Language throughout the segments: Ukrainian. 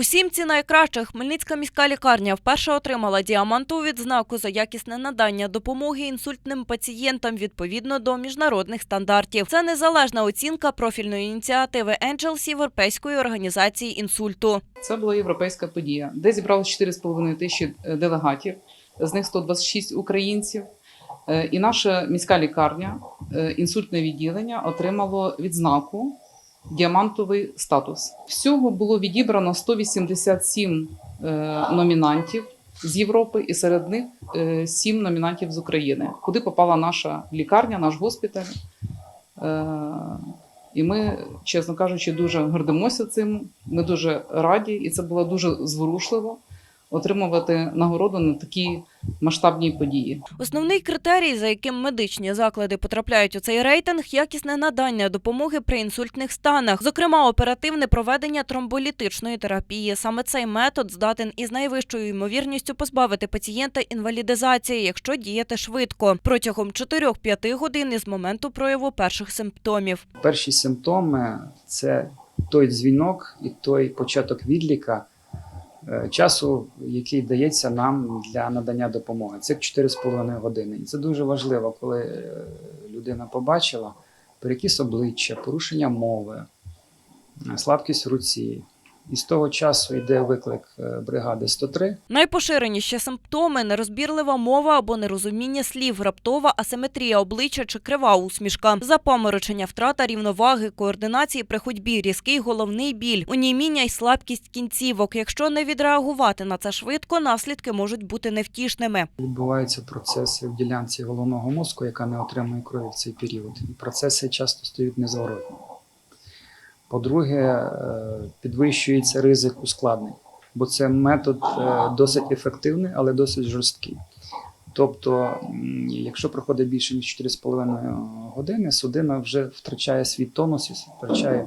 У сімці найкращих Хмельницька міська лікарня вперше отримала діамантову відзнаку за якісне надання допомоги інсультним пацієнтам відповідно до міжнародних стандартів. Це незалежна оцінка профільної ініціативи Angels Європейської організації інсульту. Це була європейська подія, де зібралося 4,5 тисячі е, делегатів, з них 126 українців. Е, І наша міська лікарня, е, інсультне відділення, отримало відзнаку діамантовий статус. Всього було відібрано 187 е, номінантів з Європи, і серед них 7 номінантів з України, куди попала наша лікарня, наш госпіталь. Е, І ми, чесно кажучи, дуже гордимося цим. Ми дуже раді, і це було дуже зворушливо отримувати нагороду на такі масштабні події. Основний критерій, за яким медичні заклади потрапляють у цей рейтинг, якісне надання допомоги при інсультних станах, зокрема оперативне проведення тромболітичної терапії. Саме цей метод здатен із найвищою ймовірністю позбавити пацієнта інвалідизації, якщо діяти швидко протягом 4-5 годин із моменту прояву перших симптомів. Перші симптоми це той дзвінок і той початок відліка часу, який дається нам для надання допомоги. Це 4,5 години. І це дуже важливо, коли е, людина побачила перекіс обличчя, порушення мови, е, слабкість руці. І з того часу йде виклик е, бригади 103. Найпоширеніші симптоми нерозбірлива мова або нерозуміння слів, раптова асиметрія обличчя чи крива усмішка, запаморочення, втрата рівноваги, координації при ходьбі, різкий головний біль, оніміння й слабкість кінцівок. Якщо не відреагувати на це швидко, наслідки можуть бути невтішними. Відбуваються процеси в ділянці головного мозку, яка не отримує крові в цей період. І процеси часто стають незворотні. По-друге, е, підвищується ризик ускладнень, бо це метод е, досить ефективний, але досить жорсткий. Тобто, якщо проходить більше ніж 4,5 години, судина вже втрачає свій тонус, втрачає,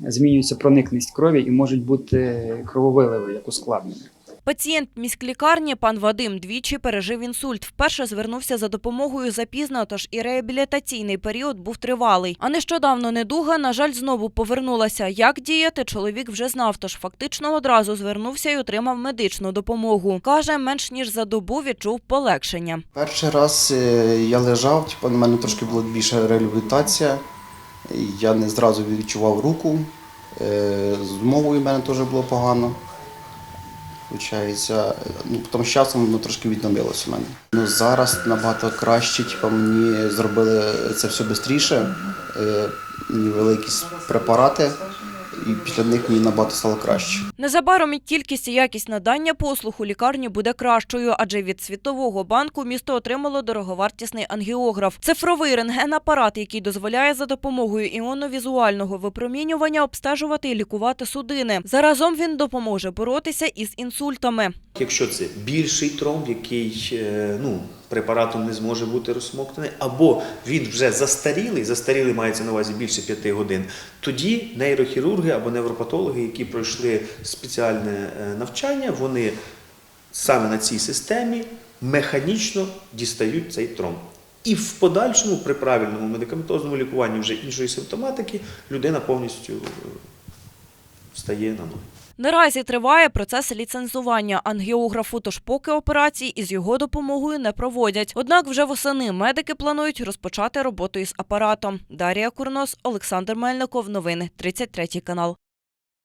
змінюється проникність крові і можуть бути крововиливи як ускладнення. Пацієнт міськлікарні пан Вадим двічі пережив інсульт. Вперше звернувся за допомогою запізно, тож і реабілітаційний період був тривалий. А нещодавно недуга, на жаль, знову повернулася. Як діяти, чоловік вже знав, тож фактично одразу звернувся і отримав медичну допомогу. Каже, менш ніж за добу відчув полегшення. Перший раз е, я лежав, типу, на мене трошки була більша реабілітація. Я не зразу відчував руку. Е, З мовою в мене теж було погано. Получається, ну, потім з часом воно трошки відновилося в мене. Ну, зараз набагато краще, типу, мені зробили це все швидше. Мені великі препарати, і після них мені набагато стало краще. Незабаром і кількість і якість надання послуг у лікарні буде кращою, адже від Світового банку місто отримало дороговартісний ангіограф. Цифровий рентген-апарат, який дозволяє за допомогою іоновізуального випромінювання обстежувати і лікувати судини. Заразом він допоможе боротися із інсультами. Якщо це більший тромб, який е, ну, препаратом не зможе бути розсмоктаний, або він вже застарілий, застарілий мається на увазі більше 5 годин, тоді нейрохірурги або невропатологи, які пройшли спеціальне е, навчання, вони саме на цій системі механічно дістають цей тромб. І в подальшому, при правильному медикаментозному лікуванні вже іншої симптоматики, людина повністю е, стає на ноги. Наразі триває процес ліцензування ангіографу, тож поки операції із його допомогою не проводять. Однак вже восени медики планують розпочати роботу із апаратом. Дарія Курнос, Олександр Мельников. Новини 33 канал.